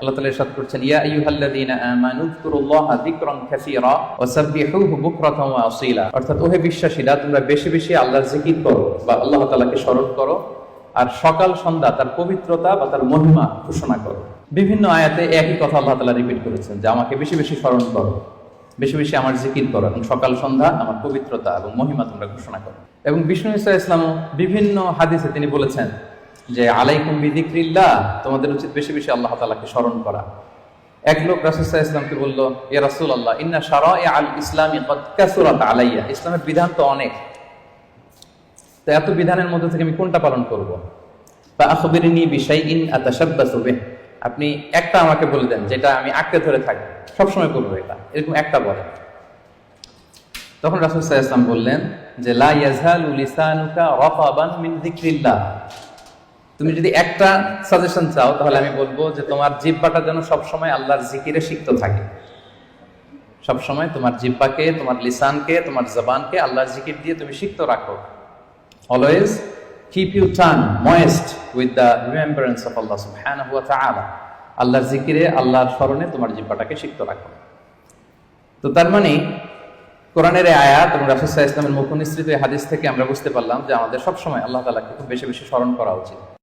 আল্লাহ তাআলা ইরশাদ করছেন, ইয়া আইয়ুহাল্লাযীনা আমানু যকুরুল্লাহা যিকরান কাসীরা ওয়া সাব্বিহুহু বুকরাতান ওয়া আসীলা। অর্থাৎ, ওহে বিশ্বাসীরা, তোমরা বেশি বেশি আল্লাহর জিকির করো বা আল্লাহ তাআলাকে স্মরণ করো আর সকাল সন্ধ্যা তার পবিত্রতা বা তার মহিমা ঘোষণা করো। বিভিন্ন আয়াতে একই কথা আল্লাহ তাআলা রিপিট করেছেন, যে আমাকে বেশি বেশি স্মরণ করো, বেশি বেশি আমার জিকির করো এবং সকাল সন্ধ্যা আমার পবিত্রতা এবং মহিমা তোমরা ঘোষণা করো। এবং বিষ্ণু ইসা ইসলাম বিভিন্ন হাদিসে তিনি বলেছেন যে আলাইকুম বিদিক্রিল্লাহ তোমাদের উচিত বেশি বেশি আল্লাহ তালাকে স্মরণ করা। এক লোক রাসুসাহ ইসলামকে বলল এ রাসুল আল্লাহ ইন্না সারা আল ইসলামী আলাইয়া। ইসলামের বিধান তো অনেক। তো এত বিধানের মধ্যে থেকে আমি কোনটা পালন করব? বিষয় ইন আপনি একটা আমাকে বলে দেন, যেটা আমি আঁকড়ে ধরে থাকি, সবসময় করব এটা। এরকম একটা বলেন তখন রাসুল আলাইহি ইসলাম বললেন যে, লা ইয়াজহালু লিসানুকা রাতাবান মিন তুমি যদি একটা সাজেশন চাও, তাহলে আমি বলব যে তোমার জিব্বাটা যেন সবসময় আল্লাহর জিকিরে সিক্ত থাকে। সবসময় তোমার জিব্বাকে তোমার লিসানকে, তোমার জবানকে আল্লাহর জিকির দিয়ে তুমি সিক্ত রাখো। Always keep you tongue moist with the remembrance of Allah সুবহানাহু ওয়া তাআলা আল্লাহর জিকিরে, আল্লাহর স্মরণে তোমার জিব্বাটাকে সিক্ত রাখো। তো তার মানে কোরআনের আয়াত এবং রাসুসাহ ইসলামের মুখ হাদিস থেকে আমরা বুঝতে পারলাম যে আমাদের সবসময় আল্লাহ তালাকে খুব বেশি বেশি স্মরণ করা উচিত।